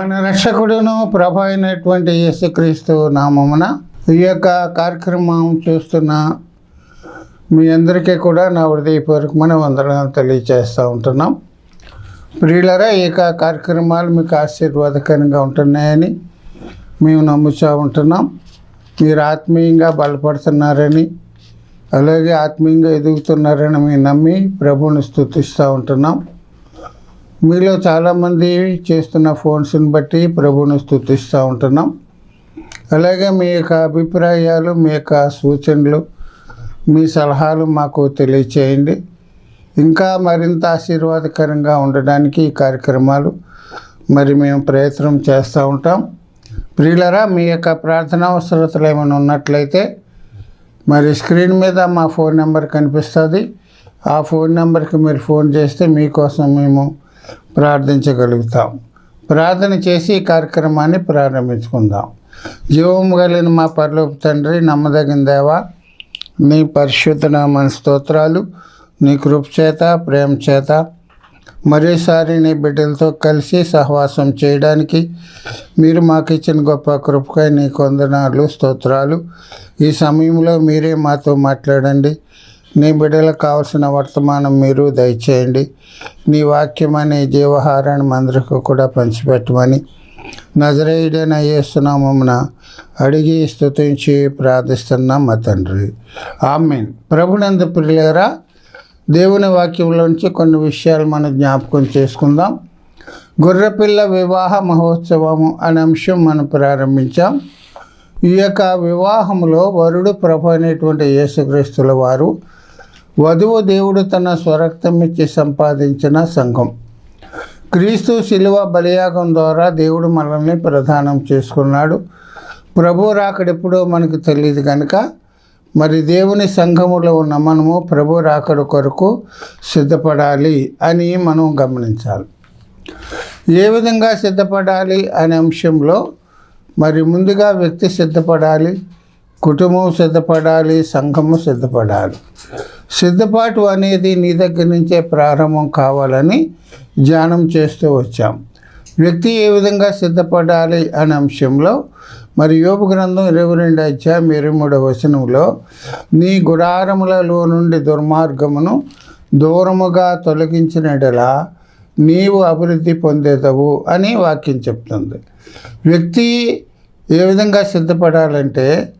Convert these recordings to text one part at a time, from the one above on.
మన రక్షకుడును ప్రభ అయినటువంటి యేసుక్రీస్తు నామమున ఈ యొక్క కార్యక్రమం చూస్తున్న మీ అందరికీ కూడా నా హృదయపూర్వకమైన వందనాలు తెలియజేస్తూ ఉంటున్నాం. ప్రియులరా ఈ యొక్క కార్యక్రమాలు మీకు ఆశీర్వాదకరంగా ఉంటున్నాయని మేము నమ్ముతూ ఉంటున్నాం. మీరు ఆత్మీయంగా బలపడుతున్నారని అలాగే ఆత్మీయంగా ఎదుగుతున్నారని మేము నమ్మి ప్రభువుని స్థుతిస్తూ ఉంటున్నాం. మీలో చాలామంది చేస్తున్న ఫోన్స్ని బట్టి ప్రభువుని స్థుతిస్తూ ఉంటున్నాం. అలాగే మీ యొక్క అభిప్రాయాలు మీ యొక్క సూచనలు మీ సలహాలు మాకు తెలియచేయండి. ఇంకా మరింత ఆశీర్వాదకరంగా ఉండడానికి ఈ కార్యక్రమాలు మరి మేము ప్రయత్నం చేస్తూ ఉంటాం. ప్రియులరా మీ యొక్క ప్రార్థన అవసరతలు ఏమైనా ఉన్నట్లయితే మరి స్క్రీన్ మీద మా ఫోన్ నెంబర్ కనిపిస్తుంది. ఆ ఫోన్ నెంబర్కి మీరు ఫోన్ చేస్తే మీకోసం మేము ప్రార్థించగలుగుతాం. ప్రార్థన చేసి ఈ కార్యక్రమాన్ని ప్రారంభించుకుందాం. జీవం కలిగిన మా పరలోపు తండ్రి నమ్మదగిన దేవా నీ పరిశుద్ధ మన స్తోత్రాలు నీ కృప చేత ప్రేమ చేత మరోసారి నీ బిడ్డలతో కలిసి సహవాసం చేయడానికి మీరు మాకు ఇచ్చిన గొప్ప కృపకై నీ కొందనాలు స్తోత్రాలు. ఈ సమయంలో మీరే మాతో మాట్లాడండి. నీ బిడ్డలకు కావలసిన వర్తమానం మీరు దయచేయండి. నీ వాక్యం అనే జీవహారాన్ని మందరికి కూడా పంచిపెట్టమని నజరేయుడైన యేసునామమున అడిగి స్థుతించి ప్రార్థిస్తున్నాం మా తండ్రి. ఆమెన్. ప్రభునంద ప్రియులరా దేవుని వాక్యంలోంచి కొన్ని విషయాలు మనం జ్ఞాపకం చేసుకుందాం. గొర్రెపిల్ల వివాహ మహోత్సవము అనే అంశం మనం ప్రారంభించాం. ఈ యొక్క వివాహంలో వరుడు ప్రభు అనేటువంటి యేసుక్రీస్తుల వారు వధువు దేవుడు తన స్వరక్తం ఇచ్చి సంపాదించిన సంఘం. క్రీస్తు శిలువ బలియాగం ద్వారా దేవుడు మనల్ని ప్రదానం చేసుకున్నాడు. ప్రభు రాకడెప్పుడో మనకు తెలియదు కనుక మరి దేవుని సంఘములో ఉన్న మనము ప్రభు రాకడ కొరకు సిద్ధపడాలి అని మనం గమనించాలి. ఏ విధంగా సిద్ధపడాలి అనే అంశంలో మరి ముందుగా వ్యక్తి సిద్ధపడాలి కుటుంబం సిద్ధపడాలి సంఘము సిద్ధపడాలి. సిద్ధపాటు అనేది నీ దగ్గర నుంచే ప్రారంభం కావాలని ధ్యానం చేస్తూ వచ్చాం. వ్యక్తి ఏ విధంగా సిద్ధపడాలి అనే అంశంలో మరి యోపు గ్రంథం ఇరవై రెండు అధ్యాయం ఇరవై మూడవ వచనంలో నీ గుడారములలో నుండి దుర్మార్గమును దూరముగా తొలగించినడలా నీవు అభివృద్ధి పొందేదవు అని వాక్యం చెప్తుంది. వ్యక్తి ఏ విధంగా సిద్ధపడాలంటే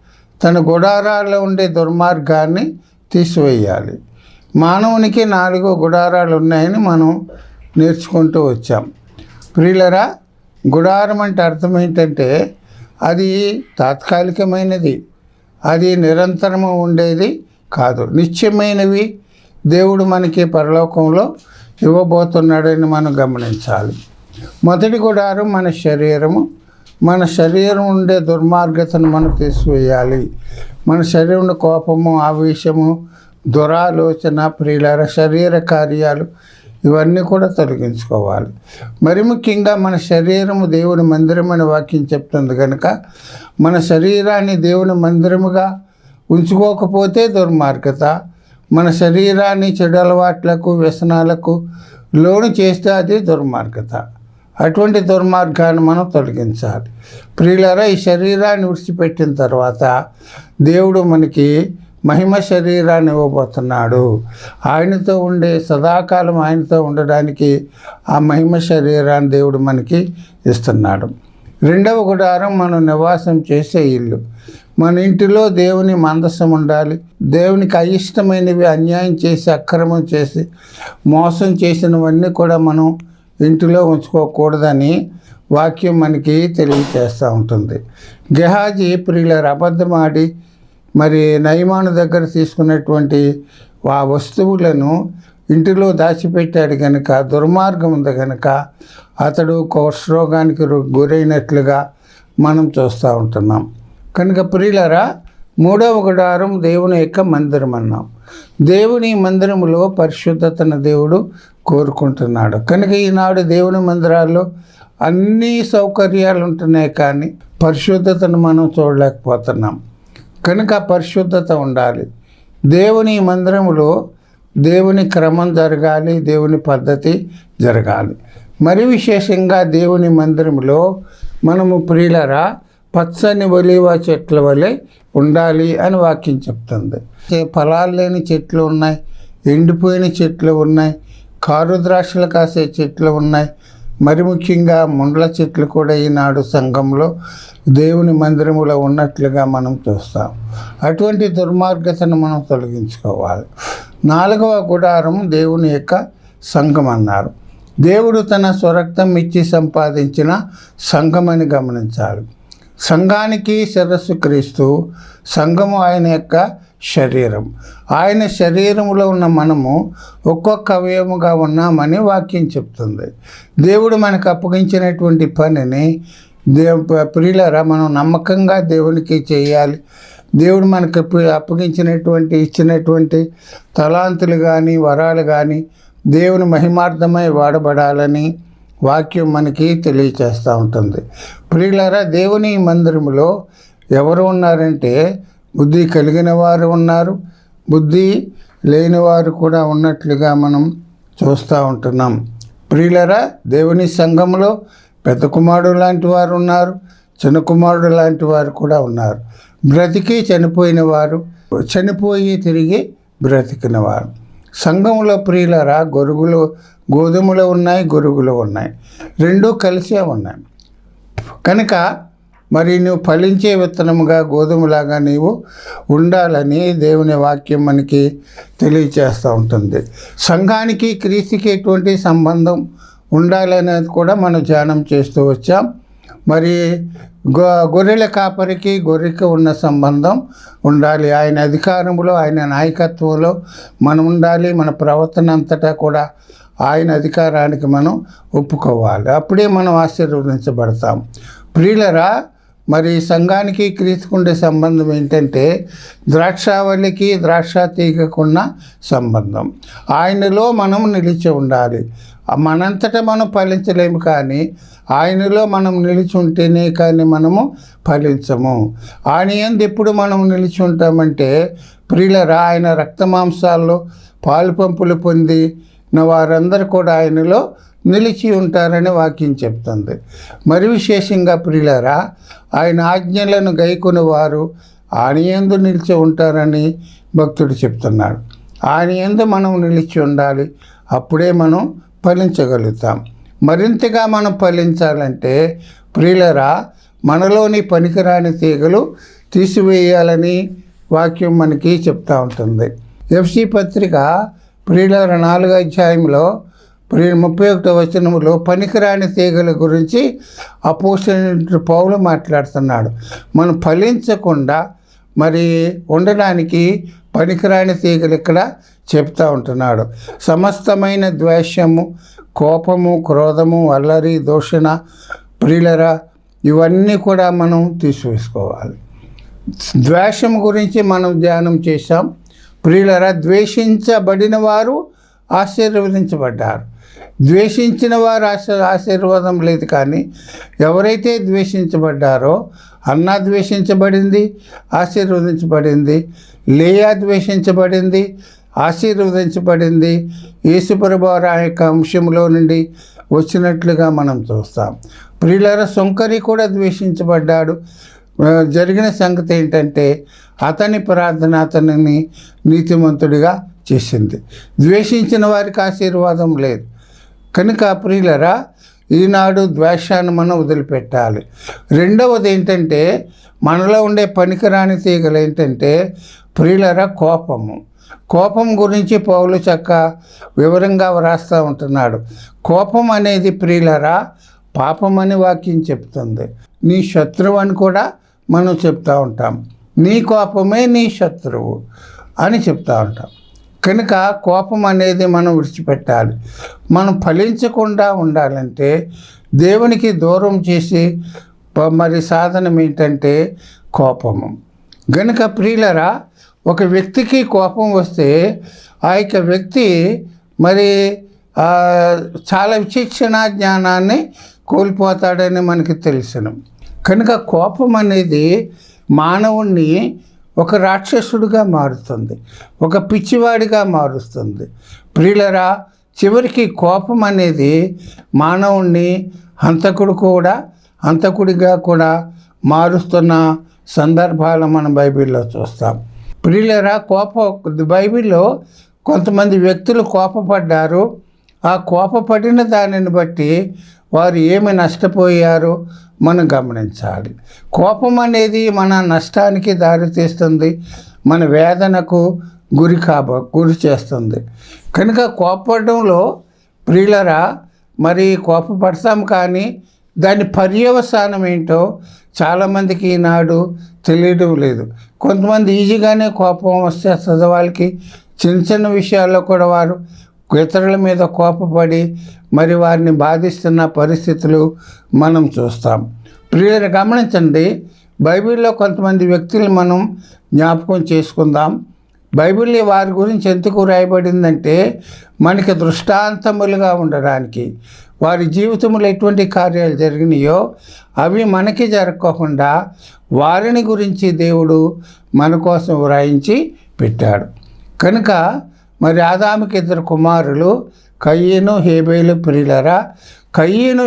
తన గుడారాల్లో ఉండే దుర్మార్గాన్ని తీసివేయాలి. మానవునికి నాలుగు గుడారాలు ఉన్నాయని మనం నేర్చుకుంటూ వచ్చాం. ప్రియులరా గుడారం అంటే అర్థం ఏంటంటే అది తాత్కాలికమైనది. అది నిరంతరము ఉండేది కాదు. నిత్యమైనవి దేవుడు మనకి పరలోకంలో ఇవ్వబోతున్నాడని మనం గమనించాలి. మొదటి గుడారం మన శరీరము. మన శరీరం ఉండే దుర్మార్గతను మనం తీసివేయాలి. మన శరీరం కోపము ఆవేశము దురాలోచన ప్రియుల శరీర కార్యాలు ఇవన్నీ కూడా తొలగించుకోవాలి. మరి ముఖ్యంగా మన శరీరము దేవుని మందిరం అని వాక్యం చెప్తుంది కనుక మన శరీరాన్ని దేవుని మందిరముగా ఉంచుకోకపోతే దుర్మార్గత. మన శరీరాన్ని చెడు అలవాట్లకు వ్యసనాలకు లోను చేస్తే అది దుర్మార్గత. అటువంటి దుర్మార్గాన్ని మనం తొలగించాలి. ప్రియులరా ఈ శరీరాన్ని విడిచిపెట్టిన తర్వాత దేవుడు మనకి మహిమ శరీరాన్ని ఇవ్వబోతున్నాడు. ఆయనతో ఉండే సదాకాలం ఆయనతో ఉండడానికి ఆ మహిమ శరీరాన్ని దేవుడు మనకి ఇస్తున్నాడు. రెండవ గుడారం మనం నివాసం చేసే ఇల్లు. మన ఇంటిలో దేవుని మందసం ఉండాలి. దేవునికి అయిష్టమైనవి అన్యాయం చేసి అక్రమం చేసి మోసం చేసినవన్నీ కూడా మనం ఇంటిలో ఉంచుకోకూడదని వాక్యం మనకి తెలియచేస్తూ ఉంటుంది. గెహాజీ ప్రియుల అబద్ధమాడి మరి నయమాను దగ్గర తీసుకున్నటువంటి ఆ వస్తువులను ఇంటిలో దాచిపెట్టాడు కనుక దుర్మార్గం ఉంది కనుక అతడు కోష్రోగానికి గురైనట్లుగా మనం చూస్తూ ఉంటున్నాం. కనుక ప్రియులరా మూడవ గుడారం దేవుని యొక్క మందిరం అన్నాం దేవుని మందిరములో పరిశుద్ధతను దేవుడు కోరుకుంటున్నాడు. కనుక ఈనాడు దేవుని మందిరాల్లో అన్ని సౌకర్యాలు ఉంటున్నాయి కానీ పరిశుద్ధతను మనం చూడలేకపోతున్నాం. కనుక పరిశుద్ధత ఉండాలి. దేవుని మందిరములో దేవుని క్రమం జరగాలి దేవుని పద్ధతి జరగాలి. మరి విశేషంగా దేవుని మందిరంలో మనము ప్రియులరా పచ్చని ఒలివ చెట్ల వలె ఉండాలి అని వాక్యం చెప్తుంది. ఫలాలు లేని చెట్లు ఉన్నాయి ఎండిపోయిన చెట్లు ఉన్నాయి కారు ద్రాక్షలు కాసే చెట్లు ఉన్నాయి. మరి ముఖ్యంగా ముండ్ల చెట్లు కూడా ఈనాడు సంఘంలో దేవుని మందిరములో ఉన్నట్లుగా మనం చూస్తాం. అటువంటి దుర్మార్గతను మనం తొలగించుకోవాలి. నాలుగవ గుడారం దేవుని యొక్క సంఘం అన్నారు. దేవుడు తన స్వరక్తం ఇచ్చి సంపాదించిన సంఘమని గమనించాలి. సంఘానికి శిరస్సు క్రీస్తు సంఘము ఆయన యొక్క శరీరం. ఆయన శరీరంలో ఉన్న మనము ఒక్కొక్క అవయముగా ఉన్నామని వాక్యం చెప్తుంది. దేవుడు మనకు అప్పగించినటువంటి పనిని దేవు ప్రియులరా మనం నమ్మకంగా దేవునికి చేయాలి. దేవుడు మనకు అప్పగించినటువంటి ఇచ్చినటువంటి తలాంతులు కానీ వరాలు కానీ దేవుని మహిమార్థమై వాడబడాలని వాక్యం మనకి తెలియచేస్తూ ఉంటుంది. ప్రియులరా దేవుని మందిరములో ఎవరు ఉన్నారంటే బుద్ధి కలిగిన వారు ఉన్నారు. బుద్ధి లేని వారు కూడా ఉన్నట్లుగా మనం చూస్తూ ఉంటున్నాం. ప్రియులరా దేవుని సంఘంలో పెద్ద కుమారుడు లాంటి వారు ఉన్నారు. చిన్న కుమారుడు లాంటి వారు కూడా ఉన్నారు. బ్రతికి చనిపోయిన వారు చనిపోయి తిరిగి బ్రతికిన వారు. సంఘంలో ప్రియులరా గొరుగులు గోధుమలు ఉన్నాయి గొరుగులు ఉన్నాయి. రెండూ కలిసే ఉన్నాయి. కనుక మరి నువ్వు ఫలించే విత్తనముగా గోధుమలాగా నీవు ఉండాలని దేవుని వాక్యం మనకి తెలియచేస్తూ ఉంటుంది. సంఘానికి క్రీస్తుకి ఎటువంటి సంబంధం ఉండాలనేది కూడా మనం ధ్యానం చేస్తూ వచ్చాం. మరి గొ గొర్రెల కాపరికి గొర్రెకి ఉన్న సంబంధం ఉండాలి. ఆయన అధికారంలో ఆయన నాయకత్వంలో మనం ఉండాలి. మన ప్రవర్తన అంతటా కూడా ఆయన అధికారానికి మనం ఒప్పుకోవాలి. అప్పుడే మనం ఆశీర్వదించబడతాం. ప్రియులరా మరి సంఘానికి క్రీస్తుకుండే సంబంధం ఏంటంటే ద్రాక్షావళికి ద్రాక్ష తీగకున్న సంబంధం. ఆయనలో మనం నిలిచి ఉండాలి. మనంతటా మనం ఫలించలేము కానీ ఆయనలో మనం నిలిచి ఉంటేనే కానీ మనము ఫలించము. ఆయన ఎందు ఎప్పుడు మనం నిలిచి ఉంటామంటే ప్రియులరా ఆయన రక్తమాంసాల్లో పాలు పంపులు పొందిన వారందరూ కూడా ఆయనలో నిలిచి ఉంటారని వాక్యం చెప్తుంది. మరి విశేషంగా ప్రియులరా ఆయన ఆజ్ఞలను గైకొని వారు ఆయన ఎందు నిలిచి ఉంటారని భక్తుడు చెప్తున్నాడు. ఆయన ఎందు మనం నిలిచి ఉండాలి అప్పుడే మనం ఫలించగలుగుతాం. మరింతగా మనం ఫలించాలంటే ప్రియులరా మనలోని పనికిరాని తీగలు తీసివేయాలని వాక్యం మనకి చెప్తూ ఉంటుంది. ఎఫ్సి పత్రిక ప్రియులర నాలుగు అధ్యాయంలో ముప్పై ఒకటో వచనంలో పనికిరాని తీగల గురించి అపోసిన పౌలు మాట్లాడుతున్నాడు. మనం ఫలించకుండా మరి ఉండడానికి పనికిరాని తీగలు ఇక్కడ చెప్తా ఉంటున్నాడు. సమస్తమైన ద్వేషము కోపము క్రోధము అల్లరి దూషణ ప్రియులర ఇవన్నీ కూడా మనం తీసివేసుకోవాలి. ద్వేషం గురించి మనం ధ్యానం చేశాం. ప్రియులరా ద్వేషించబడిన వారు ఆశీర్వదించబడ్డారు. ద్వేషించిన వారు ఆశ ఆశీర్వాదం లేదు కానీ ఎవరైతే ద్వేషించబడ్డారో అన్న ద్వేషించబడింది ఆశీర్వదించబడింది లేయా ద్వేషించబడింది ఆశీర్వదించబడింది యేసుప్రభు ఆ యొక్క అంశంలో నుండి వచ్చినట్లుగా మనం చూస్తాం. ప్రియులర శంకరి కూడా ద్వేషించబడ్డాడు. జరిగిన సంగతి ఏంటంటే అతని ప్రార్థన అతనిని నీతిమంతుడిగా చేసింది. ద్వేషించిన వారికి ఆశీర్వాదం లేదు. కనుక ప్రియులరా ఈనాడు ద్వేషాన్ని మనం వదిలిపెట్టాలి. రెండవది ఏంటంటే మనలో ఉండే పనికిరాని తీగలు ఏంటంటే ప్రియులరా కోపము. కోపం గురించి పౌలు చక్క వివరంగా వ్రాస్తూ ఉంటున్నాడు. కోపం అనేది ప్రియులరా పాపం అని వాక్యం చెప్తుంది. నీ శత్రువు అని కూడా మనం చెప్తూ ఉంటాం. నీ కోపమే నీ శత్రువు అని చెప్తూ ఉంటాం. కనుక కోపం అనేది మనం విడిచిపెట్టాలి. మనం ఫలించకుండా ఉండాలంటే దేవునికి దూరం చేసి మరి సాధనం ఏంటంటే కోపము. గనుక ప్రియులరా ఒక వ్యక్తికి కోపం వస్తే ఆ యొక్క వ్యక్తి మరి చాలా విచక్షణ జ్ఞానాన్ని కోల్పోతాడని మనకి తెలుసును. కనుక కోపం అనేది మానవుణ్ణి ఒక రాక్షసుడిగా మారుతుంది ఒక పిచ్చివాడిగా మారుస్తుంది. ప్రియులరా చివరికి కోపం అనేది మానవుణ్ణి హంతకుడు కూడా హంతకుడిగా కూడా మారుస్తున్న సందర్భాలు మనం బైబిల్లో చూస్తాం. ప్రియులరా కోప బైబిల్లో కొంతమంది వ్యక్తులు కోపపడ్డారు. ఆ కోపపడిన దానిని బట్టి వారు ఏమి నష్టపోయారో మనం గమనించాలి. కోపం అనేది మన నష్టానికి దారితీస్తుంది మన వేదనకు గురి కాబ గురి చేస్తుంది. కనుక కోపడంలో ప్రియులరా మరి కోపపడతాం కానీ దాని పర్యవసానం ఏంటో చాలామందికి ఈనాడు తెలియడం లేదు. కొంతమంది ఈజీగానే కోపం వస్తే చదవాళ్ళకి చిన్న చిన్న విషయాల్లో కూడా వారు ఇతరుల మీద కోపపడి మరి వారిని బాధిస్తున్న పరిస్థితులు మనం చూస్తాం. ప్రియులు గమనించండి బైబిల్లో కొంతమంది వ్యక్తులు మనం జ్ఞాపకం చేసుకుందాం. బైబిల్ వారి గురించి ఎందుకు రాయబడిందంటే మనకి దృష్టాంతములుగా ఉండడానికి. వారి జీవితంలో ఎటువంటి కార్యాలు జరిగినాయో అవి మనకి జరగకుండా వారిని గురించి దేవుడు మన కోసం వ్రాయించి పెట్టాడు. కనుక మరి ఆదాముకి ఇద్దరు కుమారులు కయ్యను హేబేలు ప్రియులరా. కయ్యను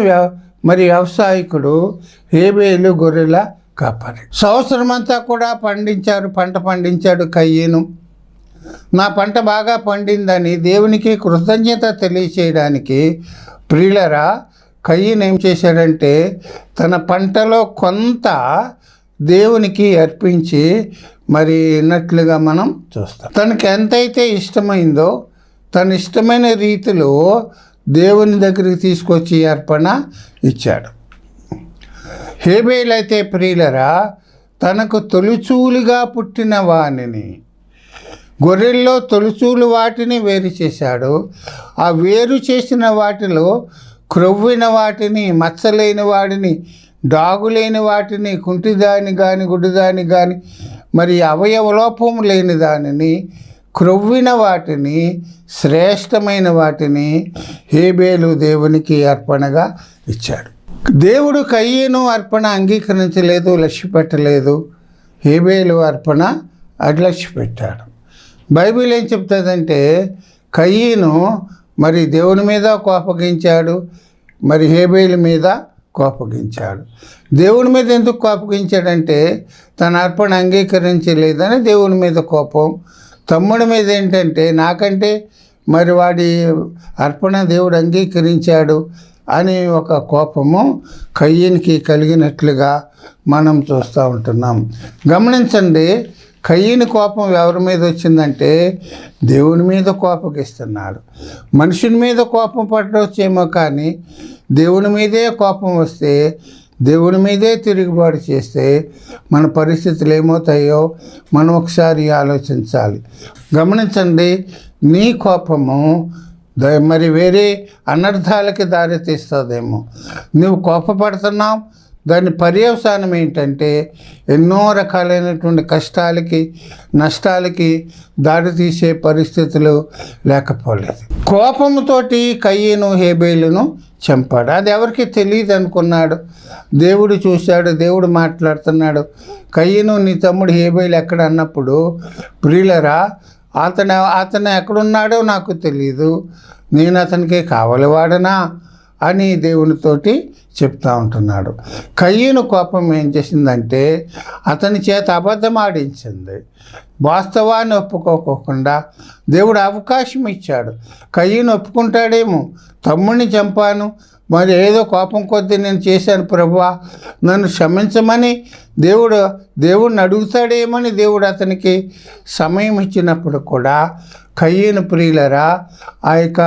మరి వ్యవసాయకుడు హేబేలు గొర్రెల కాపరి. సంవత్సరమంతా కూడా పండించారు పంట పండించాడు కయ్యను నా పంట బాగా పండిందని దేవునికి కృతజ్ఞత తెలియచేయడానికి ప్రియులరా కయ్యను ఏం చేశాడంటే తన పంటలో కొంత దేవునికి అర్పించి మరి ఉన్నట్లుగా మనం చూస్తాం. తనకి ఎంతైతే ఇష్టమైందో తన ఇష్టమైన రీతిలో దేవుని దగ్గరికి తీసుకొచ్చి అర్పణ ఇచ్చాడు. హేబేలైతే ప్రియులరా తనకు తొలిచూలుగా పుట్టిన వానిని గొర్రెల్లో తొలిచూలు వాటిని వేరు చేశాడు. ఆ వేరు చేసిన వాటిలో క్రొవ్విన వాటిని మచ్చలేని వాడిని డాగులేని వాటిని కుంటిదాని కానీ గుడ్డిదాని కానీ మరి అవయవలోపం లేని దానిని క్రొవ్విన వాటిని శ్రేష్టమైన వాటిని హేబేలు దేవునికి అర్పణగా ఇచ్చాడు. దేవుడు కయ్యను అర్పణ అంగీకరించలేదు లక్ష్యపెట్టలేదు. హేబేలు అర్పణ అలక్ష్యపెట్టాడు బైబిల్ ఏం చెప్తుందంటే కయ్యను మరి దేవుని మీద కోపగించాడు మరి హేబేలు మీద కోపగించాడు. దేవుని మీద ఎందుకు కోపగించాడంటే తన అర్పణ అంగీకరించలేదని దేవుని మీద కోపం. తమ్ముడి మీద ఏంటంటే నాకంటే మరి వాడి అర్పణ దేవుడు అంగీకరించాడు అని ఒక కోపము కయ్యనికి కలిగినట్లుగా మనం చూస్తూ ఉంటున్నాం. గమనించండి కయ్యని కోపం ఎవరి మీద వచ్చిందంటే దేవుని మీద కోపగిస్తున్నాడు. మనుషుని మీద కోపం పడవచ్చేమో కానీ దేవుని మీదే కోపం వస్తే దేవుని మీదే తిరుగుబాటు చేస్తే మన పరిస్థితులు ఏమవుతాయో మనం ఒకసారి ఆలోచించాలి. గమనించండి నీ కోపము ద- మరి వేరే అనర్థాలకి దారితీస్తుందేమో. నువ్వు కోపపడుతున్నావు దాని పర్యవసానం ఏంటంటే ఎన్నో రకాలైనటువంటి కష్టాలకి నష్టాలకి దారితీసే పరిస్థితులు లేకపోలేదు. కోపముతోటి కయ్యను హేబేలును చంపాడు. అది ఎవరికి తెలియదు అనుకున్నాడు. దేవుడు చూశాడు దేవుడు మాట్లాడుతున్నాడు. కయ్యను నీ తమ్ముడు హేబేలు ఎక్కడ? అన్నప్పుడు ప్రియులరా అతను అతను ఎక్కడున్నాడో నాకు తెలియదు నేను అతనికి కావలివాడనా? అని దేవునితోటి చెప్తా ఉంటున్నాడు. కయ్యను కోపం ఏం చేసిందంటే అతని చేత అబద్ధం ఆడించింది. వాస్తవాన్ని ఒప్పుకోకుండా దేవుడు అవకాశం ఇచ్చాడు. కయ్యను ఒప్పుకుంటాడేమో తమ్ముడిని చంపాను మరి ఏదో కోపం కొద్దీ నేను చేశాను ప్రభువా నన్ను క్షమించమని దేవుడు దేవుడిని అడుగుతాడేమని దేవుడు అతనికి సమయం ఇచ్చినప్పుడు కూడా కయ్యను ప్రియులరా ఆ యొక్క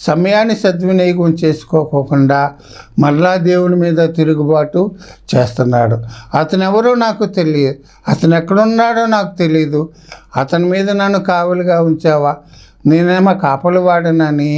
సమయాన్ని సద్వినియోగం చేసుకోకుండా మరలా దేవుని మీద తిరుగుబాటు చేస్తున్నాడు. అతను ఎవరో నాకు తెలియదు. అతను ఎక్కడున్నాడో నాకు తెలియదు అతని మీద నన్ను కావలిగా ఉంచావా? నేనేమో కాపలు వాడనని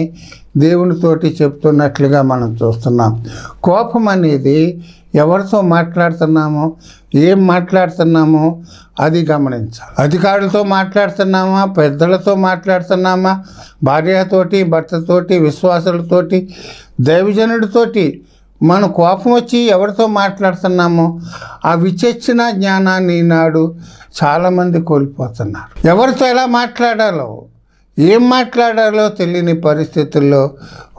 దేవునితోటి చెప్తున్నట్లుగా మనం చూస్తున్నాం. కోపం అనేది ఎవరితో మాట్లాడుతున్నామో ఏం మాట్లాడుతున్నామో అది గమనించాలి. అధికారులతో మాట్లాడుతున్నామా పెద్దలతో మాట్లాడుతున్నామా భార్యతోటి భర్తతోటి విశ్వాసులతోటి దైవజనుడితోటి మన కోపం వచ్చి ఎవరితో మాట్లాడుతున్నామో ఆ విచక్షణ జ్ఞానాన్ని నాడు చాలామంది కోల్పోతున్నారు. ఎవరితో ఎలా మాట్లాడాలో ఏం మాట్లాడాలో తెలియని పరిస్థితుల్లో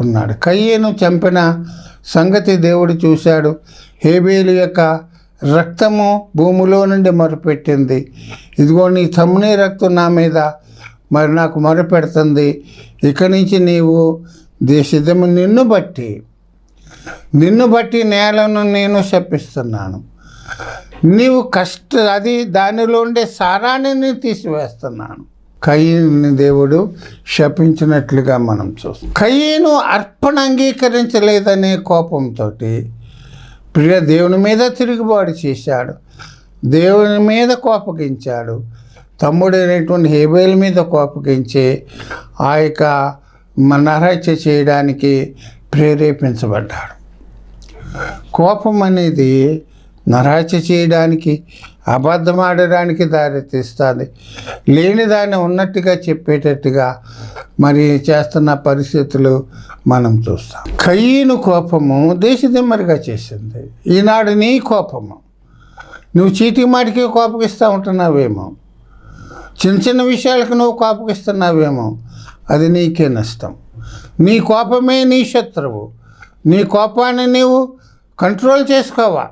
ఉన్నాడు. కయ్యను చంపిన సంగతి దేవుడు చూశాడు. హేబేలు యొక్క రక్తము భూమిలో నుండి మొరపెట్టింది. ఇదిగో నీ తమ్ముని రక్తం నా మీద మరి నాకు మొరపెడుతుంది. ఇక నుంచి నీవు దేశము నిన్ను బట్టి నిన్ను బట్టి నేలను నేను శపిస్తున్నాను. నీవు కష్ట అది దానిలో ఉండే సారాన్ని నేను తీసివేస్తున్నాను. కయ్యని దేవుడు శపించినట్లుగా మనం చూస్తాం. కయ్యను అర్పణ అంగీకరించలేదనే కోపంతో ప్రియ దేవుని మీద తిరుగుబాటు చేశాడు. దేవుని మీద కోపగించాడు. తమ్ముడైనటువంటి హేబేల్ మీద కోపగించి ఆ యొక్క నరహత్య చేయడానికి ప్రేరేపించబడ్డాడు. కోపం అనేది నరహత్య చేయడానికి అబద్ధమాడడానికి దారితీస్తుంది లేని దాన్ని ఉన్నట్టుగా చెప్పేటట్టుగా మరి చేస్తున్న పరిస్థితులు మనం చూస్తాం. కయ్యను కోపము దేశదిమ్మరిగా చేసింది. ఈనాడు నీ కోపము. నువ్వు చీటి మాటికి కోపగిస్తూ ఉంటున్నావేమో. చిన్న చిన్న విషయాలకు నువ్వు కోపగిస్తున్నావేమో. అది నీకే నష్టం. నీ కోపమే నీ శత్రువు. నీ కోపాన్ని నీవు కంట్రోల్ చేసుకోవా.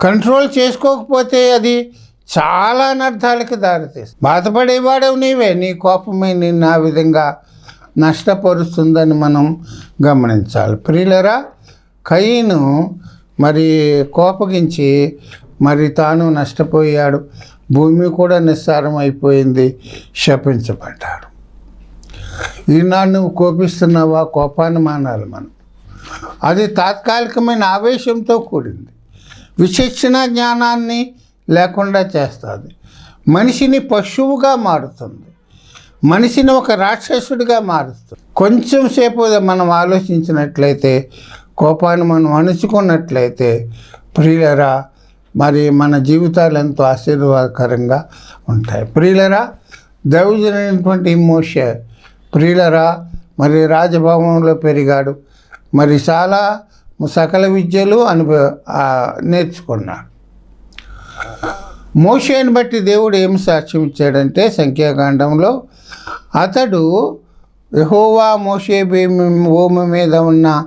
కంట్రోల్ చేసుకోకపోతే అది చాలా అనర్థాలకి దారితీస్తుంది. బాధపడేవాడవు నీవే. నీ కోపమే నిన్ను ఆ విధంగా నష్టపరుస్తుందని మనం గమనించాలి. ప్రియులరా కయ్యను మరి కోపగించి మరి తాను నష్టపోయాడు. భూమి కూడా నిస్సారం అయిపోయింది శపించబడ్డాడు. ఈనాడు నువ్వు కోపిస్తున్నావా? కోపాన్ని మానాలి మనం. అది తాత్కాలికమైన ఆవేశంతో కూడింది. విచక్షణ జ్ఞానాన్ని లేకుండా చేస్తుంది. మనిషిని పశువుగా మారుతుంది. మనిషిని ఒక రాక్షసుడిగా మారుస్తుంది. కొంచెం సేపు మనం ఆలోచించినట్లయితే కోపాన్ని మనం అణుచుకున్నట్లయితే ప్రియులరా మరి మన జీవితాలు ఎంతో ఆశీర్వాదకరంగా ఉంటాయి. ప్రియులరా దైవజనైనటువంటి మోష ప్రియులరా మరి రాజభవనంలో పెరిగాడు. మరి చాలా సకల విద్యలు అనుభవ నేర్చుకున్నాడు. మోషేని బట్టి దేవుడు ఏం సాక్ష్యం ఇచ్చాడంటే సంఖ్యాకాండంలో అతడు యహోవా మోషే భీమి భూమి మీద ఉన్న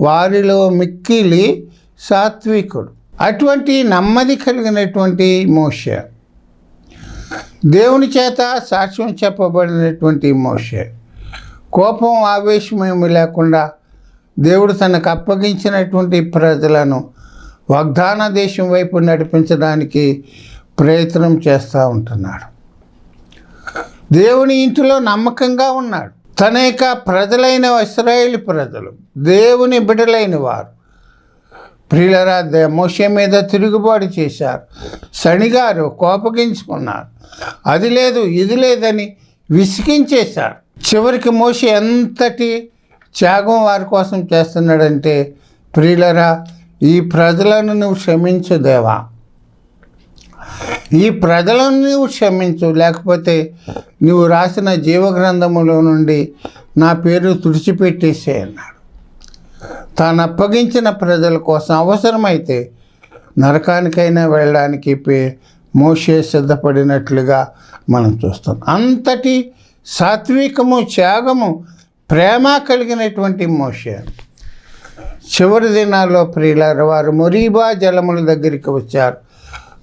వారిలో మిక్కిలి సాత్వికుడు. అటువంటి నెమ్మది కలిగినటువంటి మోషే. దేవుని చేత సాక్ష్యం చెప్పబడినటువంటి మోషే. కోపం ఆవేశం ఏమి లేకుండా దేవుడు తనకు అప్పగించినటువంటి ప్రజలను వాగ్దాన దేశం వైపు నడిపించడానికి ప్రయత్నం చేస్తూ ఉంటున్నాడు. దేవుని ఇంటిలో నమ్మకంగా ఉన్నాడు. తన యొక్క ప్రజలైన ఇస్రాయేల్ ప్రజలు దేవుని బిడలైన వారు. ప్రియులరా దే- మీద తిరుగుబాటు చేశారు. శనిగారు కోపగించుకున్నారు. అది లేదు ఇది లేదని విసిగించేశారు. చివరికి మోషే ఎంతటి త్యాగం వారి కోసం చేస్తున్నాడంటే ప్రియులరా ఈ ప్రజలను నువ్వు క్షమించు దేవా. ఈ ప్రజలను నువ్వు క్షమించు లేకపోతే నువ్వు రాసిన జీవగ్రంథములో నుండి నా పేరు తుడిచిపెట్టేసే అన్నాడు. తాను అప్పగించిన ప్రజల కోసం అవసరమైతే నరకానికైనా వెళ్ళడానికి పే మోషే సిద్ధపడినట్లుగా మనం చూస్తాం. అంతటి సాత్వికము త్యాగము ప్రేమ కలిగినటువంటి మోషే. చివరి దినాల్లో ప్రియులార వారు మొరీబా జలముల దగ్గరికి వచ్చారు.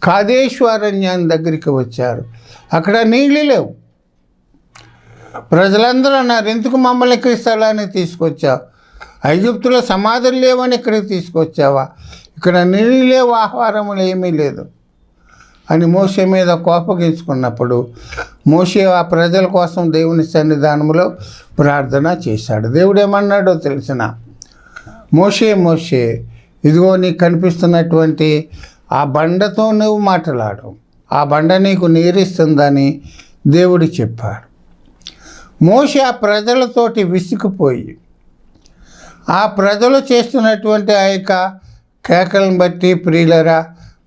కాదేశ్వరణ్యాన్ని దగ్గరికి వచ్చారు. అక్కడ నీళ్ళు లేవు. ప్రజలందరూ అన్నారు ఎందుకు మమ్మల్ని ఇక్కడ స్థలానికి తీసుకొచ్చావు? ఐగుప్తులో సమాధులు లేవని ఇక్కడికి తీసుకొచ్చావా? ఇక్కడ నీళ్ళు లేవు ఆహారములు ఏమీ లేదు. అని మోసే మీద కోపగించుకున్నప్పుడు మోసే ఆ ప్రజల కోసం దేవుని సన్నిధానంలో ప్రార్థన చేశాడు. దేవుడు ఏమన్నాడో తెలిసిన? మోసే మోసే ఇదిగో నీకు కనిపిస్తున్నటువంటి ఆ బండతో నువ్వు మాట్లాడు. ఆ బండ నీకు నీరిస్తుందని దేవుడు చెప్పాడు. మోస ఆ ప్రజలతోటి విసుకుపోయి ఆ ప్రజలు చేస్తున్నటువంటి ఆ యొక్క కేకలను బట్టి ప్రియులరా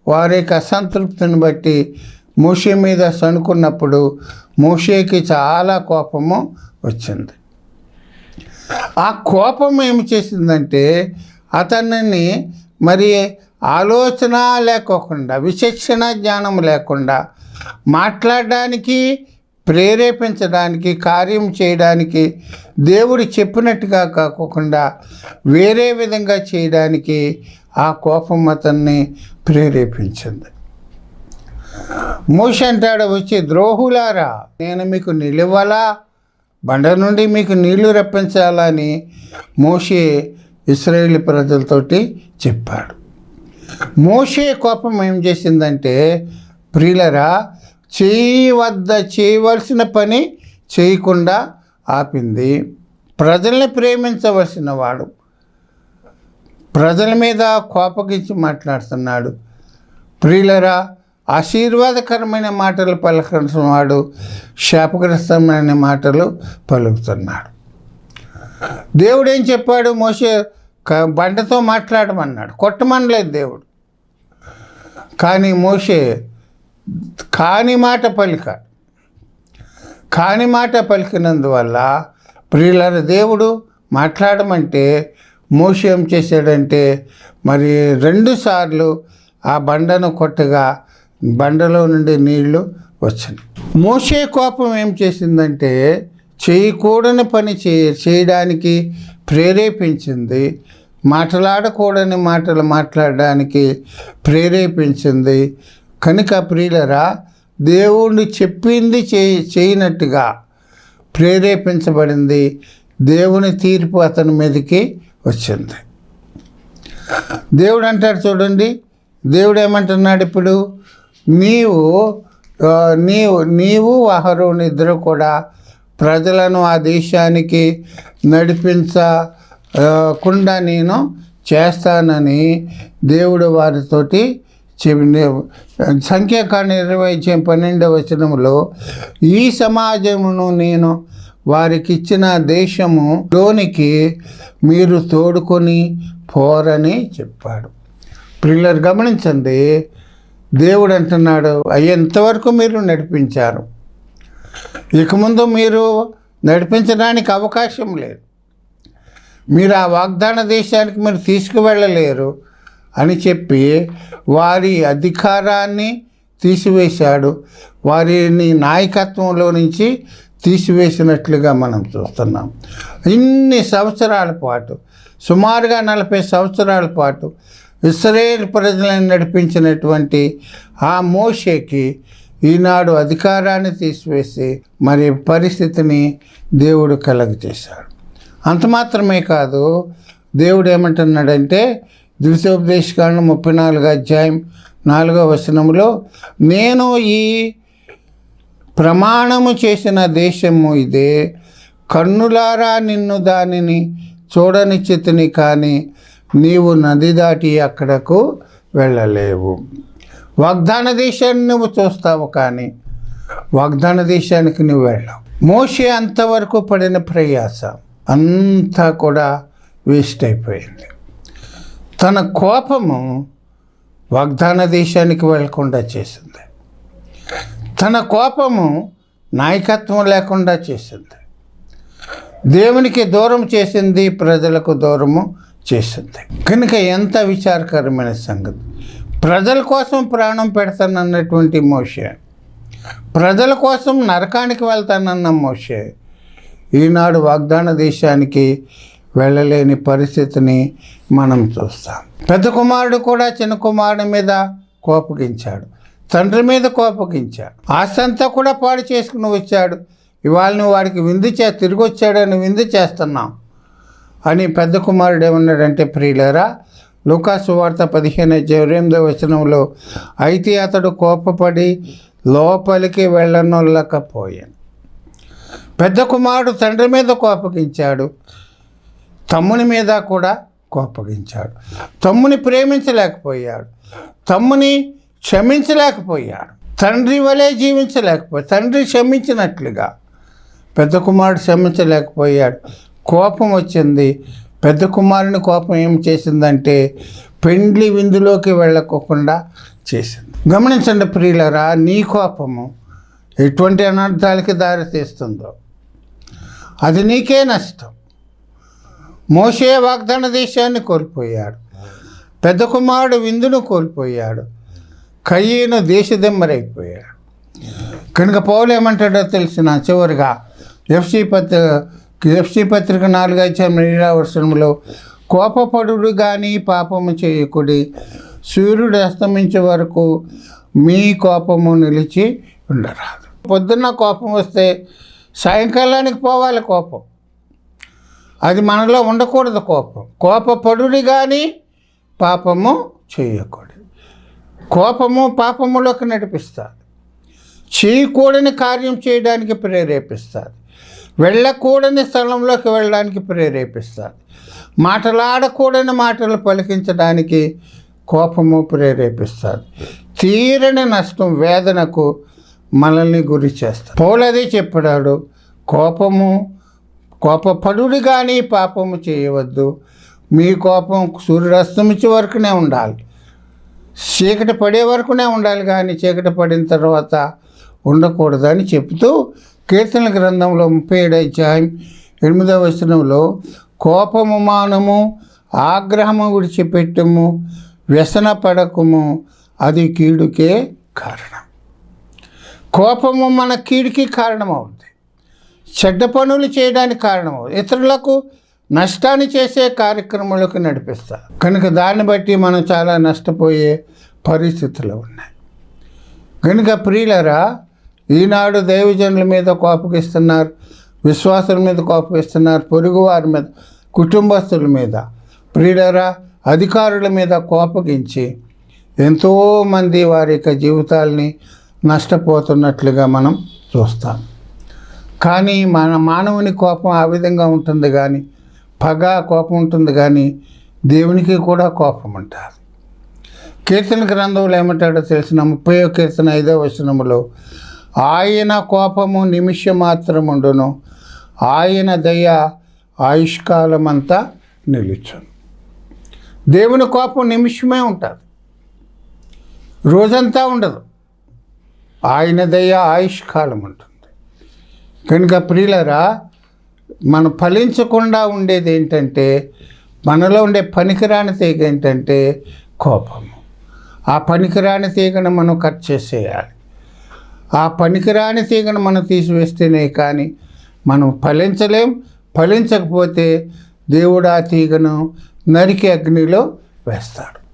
వారి యొక్క అసంతృప్తిని బట్టి మూషే మీద సణుకున్నప్పుడు మూషేకి చాలా కోపము వచ్చింది. ఆ కోపం ఏమి చేసిందంటే అతనిని మరి ఆలోచన లేకోకుండా విచక్షణ జ్ఞానం లేకుండా మాట్లాడడానికి ప్రేరేపించడానికి కార్యం చేయడానికి దేవుడు చెప్పినట్టుగా కాకుండా వేరే విధంగా చేయడానికి ఆ కోపం అతన్ని ప్రేరేపించింది. మోష అంటాడు వచ్చి ద్రోహులారా నేను మీకు నిలువలా బండ నుండి మీకు నీళ్ళు రప్పించాలని మోషే ఇస్రాయేల్ ప్రజలతోటి చెప్పాడు. మోషే కోపం ఏం చేసిందంటే ప్రియులరా చేయి వద్ద చేయవలసిన పని చేయకుండా ఆపింది. ప్రజల్ని ప్రేమించవలసిన వాడు ప్రజల మీద కోపగించి మాట్లాడుతున్నాడు. ప్రియులరా ఆశీర్వాదకరమైన మాటలు పలకరిసిన వాడు శాపగ్రస్తమైన మాటలు పలుకుతున్నాడు. దేవుడు ఏం చెప్పాడు మోసే బండతో మాట్లాడమన్నాడు. కొట్టమనలేదు దేవుడు. కానీ మోసే కాని మాట పలికాడు కాని మాట పలికినందువల్ల ప్రియుల దేవుడు మాట్లాడమంటే మోషే ఏం చేశాడంటే మరి రెండుసార్లు ఆ బండను కొట్టగా బండలో నుండి నీళ్ళు వచ్చాయి. మోసే కోపం ఏం చేసిందంటే చేయకూడని పని చే చేయడానికి ప్రేరేపించింది మాట్లాడకూడని మాటలు మాట్లాడడానికి ప్రేరేపించింది. కనుక ప్రియులరా దేవుణ్ణి చెప్పింది చే చేయనట్టుగా ప్రేరేపించబడింది దేవుని తీర్పు అతని మీదకి వచ్చింది. దేవుడు అంటాడు చూడండి దేవుడు ఏమంటున్నాడు ఇప్పుడు? నీవు నీవు నీవు అహరోను ఇద్దరు కూడా ప్రజలను ఆ దేశానికి నడిపించకుండా నేను చేస్తానని దేవుడు వారితోటి చెప్పి సంఖ్యాకాండ ఇరవై పన్నెండవ వచనంలో ఈ సమాజమును నేను వారికిచ్చిన దేశము లోనికి మీరు తోడుకొని పోరని చెప్పాడు. పిల్లలు గమనించండి దేవుడు అంటున్నాడు అయ్యేంతవరకు మీరు నడిపించారు. ఇక ముందు మీరు నడిపించడానికి అవకాశం లేదు. మీరు ఆ వాగ్దాన దేశానికి మీరు తీసుకువెళ్ళలేరు అని చెప్పి వారి అధికారాన్ని తీసివేశాడు. వారిని నాయకత్వంలో నుంచి తీసివేసినట్లుగా మనం చూస్తున్నాం. ఇన్ని సంవత్సరాల పాటు సుమారుగా నలభై సంవత్సరాల పాటు ఇస్రాయేల్ ప్రజలను నడిపించినటువంటి ఆ మోషేకి ఈనాడు అధికారాన్ని తీసివేసి మరి పరిస్థితిని దేవుడు కలగజేశాడు. అంత మాత్రమే కాదు దేవుడు ఏమంటున్నాడంటే ద్వితీయోపదేశకాండం ముప్పై నాలుగు అధ్యాయం నాలుగో వచనంలో నేను ఈ ప్రమాణము చేసిన దేశము ఇదే. కన్నులారా నిన్ను దానిని చూడనిచ్చితిని కానీ నీవు నది దాటి అక్కడకు వెళ్ళలేవు. వాగ్దాన దేశాన్ని నువ్వు చూస్తావు కానీ వాగ్దాన దేశానికి నువ్వు వెళ్ళావు. మోసే అంతవరకు పడిన ప్రయాస అంతా కూడా వేస్ట్ అయిపోయింది. తన కోపము వాగ్దాన దేశానికి వెళ్ళకుండా చేసింది. తన కోపము నాయకత్వం లేకుండా చేసింది. దేవునికి దూరం చేసింది ప్రజలకు దూరము చేసింది. కనుక ఎంత విచారకరమైన సంగతి. ప్రజల కోసం ప్రాణం పెడతానన్నటువంటి మోషే. ప్రజల కోసం నరకానికి వెళ్తానన్న మోషే. ఈనాడు వాగ్దాన దేశానికి వెళ్ళలేని పరిస్థితిని మనం చూస్తాం. పెద్ద కుమారుడు కూడా చిన్న కుమారుడి మీద కోపగించాడు. తండ్రి మీద కోపగించాడు. ఆస్తంతా కూడా పాడు చేసుకుని వచ్చాడు. ఇవాళ నువ్వు వాడికి విందు చే తిరిగి వచ్చాడని విందు చేస్తున్నాం అని పెద్ద కుమారుడు ఏమన్నాడంటే ప్రియులరా లూకాసు వార్త పదిహేను ఎనిమిదో వచనంలో అయితే అతడు కోపపడి లోపలికి వెళ్ళనొల్లకపోయాను. పెద్ద కుమారుడు తండ్రి మీద కోపగించాడు. తమ్ముని మీద కూడా కోపగించాడు. తమ్ముని ప్రేమించలేకపోయాడు. తమ్ముని క్షమించలేకపోయాడు. తండ్రి వలె జీవించలేకపోయాడు. తండ్రి క్షమించినట్లుగా పెద్ద కుమారుడు క్షమించలేకపోయాడు. కోపం వచ్చింది. పెద్ద కుమారుని కోపం ఏం చేసిందంటే పెండ్లి విందులోకి వెళ్ళకోకుండా చేసింది. గమనించండి ప్రియులరా నీ కోపము ఎటువంటి అనర్థాలకి దారి తీస్తుందో అది నీకే నష్టం. మోషే వాగ్దాన దేశాన్ని కోల్పోయాడు. పెద్ద కుమారుడు విందును కోల్పోయాడు. కయ్యను దేశదెమ్మరైపోయాడు కనుక పౌలు ఏమంటాడో తెలిసిన చివరిగా ఎఫ్సి పత్ర ఎఫ్సి పత్రిక నాలుగు ఐదు వర్షంలో కోపపడుడు కానీ పాపము చేయకుడి సూర్యుడు అస్తమించే వరకు మీ కోపము నిలిచి ఉండరాదు. పొద్దున్న కోపం వస్తే సాయంకాలానికి పోవాలి కోపం. అది మనలో ఉండకూడదు కోపం. కోపపడుడి కానీ పాపము చేయకూడదు కోపము పాపములోకి నడిపిస్తారు చేయకూడని కార్యం చేయడానికి ప్రేరేపిస్తారు వెళ్ళకూడని స్థలంలోకి వెళ్ళడానికి ప్రేరేపిస్తారు మాటలాడకూడని మాటలు పలికించడానికి కోపము ప్రేరేపిస్తారు తీరని నష్టం వేదనకు మనల్ని గురి చేస్తారు పౌలదే చెప్పాడు కోపము కోపపడుడు కానీ పాపము చేయవద్దు. మీ కోపం సూర్యుడు అస్తమించే వరకునే ఉండాలి. చీకటి పడే వరకునే ఉండాలి కానీ చీకటి పడిన తర్వాత ఉండకూడదని చెప్తూ కీర్తన గ్రంథంలో ముప్పై ఏడు అధ్యాయం ఎనిమిదవ వచనంలో కోపము మానము ఆగ్రహము విడిచిపెట్టము వ్యసన పడకము అది కీడుకే కారణం. కోపము మన కీడుకి కారణమవుతుంది చెడ్డ పనులు చేయడానికి కారణమవుతుంది ఇతరులకు నష్టాన్ని చేసే కార్యక్రమాలకు నడిపిస్తా. కనుక దాన్ని బట్టి మనం చాలా నష్టపోయే పరిస్థితులు ఉన్నాయి. కనుక ప్రియులరా ఈనాడు దైవజనుల మీద కోపగిస్తున్నారు విశ్వాసుల మీద కోపగిస్తున్నారు పొరుగువారి మీద కుటుంబస్తుల మీద. ప్రియులరా అధికారుల మీద కోపగించి ఎంతోమంది వారి యొక్క జీవితాల్ని నష్టపోతున్నట్లుగా మనం చూస్తాం. కానీ మన మానవుని కోపం ఆ విధంగా ఉంటుంది కానీ పగ కోపం ఉంటుంది కానీ దేవునికి కూడా కోపం ఉంటుంది కీర్తన గ్రంథంలో ఏమంటాడో తెలిసిన ముప్పై కీర్తన ఐదో వచనములో ఆయన కోపము నిమిషం మాత్రముండును ఆయన దయ ఆయుష్కాలమంతా నిలుచును. దేవుని కోపం నిమిషమే ఉంటుంది. రోజంతా ఉండదు. ఆయన దయ ఆయుష్కాలం ఉంటుంది. కనుక ప్రియులరా మనం ఫలించకుండా ఉండేది ఏంటంటే మనలో ఉండే పనికిరాని తీగ ఏంటంటే కోపము. ఆ పనికిరాని తీగను మనం కట్ చేసేయాలి. ఆ పనికిరాని తీగను మనం తీసివేస్తేనే కానీ మనం ఫలించలేం. ఫలించకపోతే దేవుడు ఆ తీగను నరికి అగ్నిలో వేస్తాడు.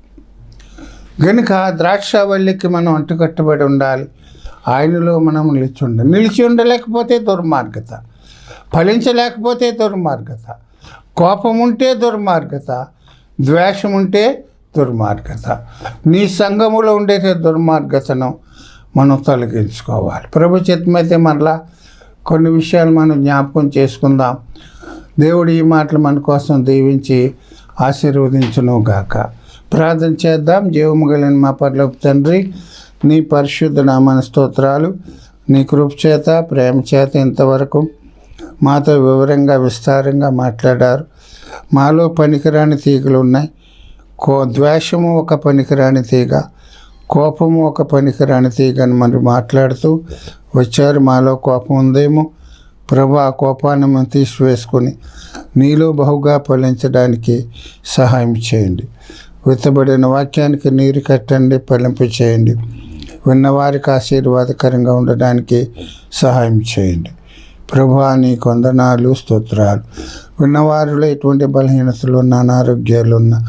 కనుక ద్రాక్షవల్లికి మనం అంటుకట్టుబడి ఉండాలి. ఆయనలో మనం నిలిచి ఉండాలి నిలిచి ఉండలేకపోతే దుర్మార్గత. ఫలించలేకపోతే దుర్మార్గత. కోపం ఉంటే దుర్మార్గత. ద్వేషం ఉంటే దుర్మార్గత. నీ సంఘములో ఉండే దుర్మార్గతను మనం తొలగించుకోవాలి. ప్రభు చిత్తమైతే మరలా కొన్ని విషయాలు మనం జ్ఞాపకం చేసుకుందాం. దేవుడు ఈ మాటలు మన కోసం దీవించి ఆశీర్వదించును గాక. ప్రార్థన చేద్దాం. జీవము గలిన మా పర్లోపు తండ్రి నీ పరిశుద్ధ నామన స్తోత్రాలు నీ కృప చేత ప్రేమ చేత ఇంతవరకు మాతో వివరంగా విస్తారంగా మాట్లాడారు. మాలో పనికిరాని తీగలు ఉన్నాయి. కో ద్వేషము ఒక పనికిరాని తీగ. కోపము ఒక పనికిరాని తీగ అని మరి మాట్లాడుతూ వచ్చారు. మాలో కోపం ఉందేమో? ప్రభు ఆ కోపాన్ని మనం తీసివేసుకొని నీలో బహుగా ఫలించడానికి సహాయం చేయండి. విత్తబడిన వాక్యానికి నీరు కట్టండి ఫలింపు చేయండి. విన్నవారికి ఆశీర్వాదకరంగా ఉండడానికి సహాయం చేయండి. ప్రభా నీ కొందనాలు స్తోత్రాలు. ఉన్నవారిలో ఎటువంటి బలహీనతలు ఉన్న అనారోగ్యాలు ఉన్న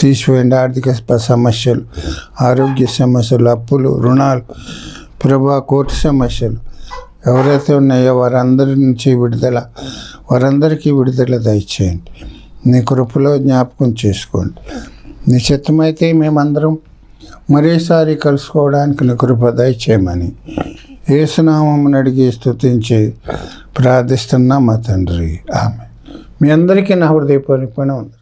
తీసివేయండి. ఆర్థిక సమస్యలు ఆరోగ్య సమస్యలు అప్పులు రుణాలు. ప్రభా కోర్టు సమస్యలు. ఎవరైతే ఉన్నాయో వారందరి నుంచి విడుదల వారందరికీ విడుదల దయచేయండి. నీ కృపలో జ్ఞాపకం చేసుకోండి. నీ చిత్తమైతే మేమందరం మరోసారి కలుసుకోవడానికి నీ కృప దయచేయమని ఏసునామం అడిగి స్థుతించి ప్రార్థిస్తున్నా మా తండ్రి. ఆమె మీ అందరికీ నా హృదయపూర్వకమైన ఉంది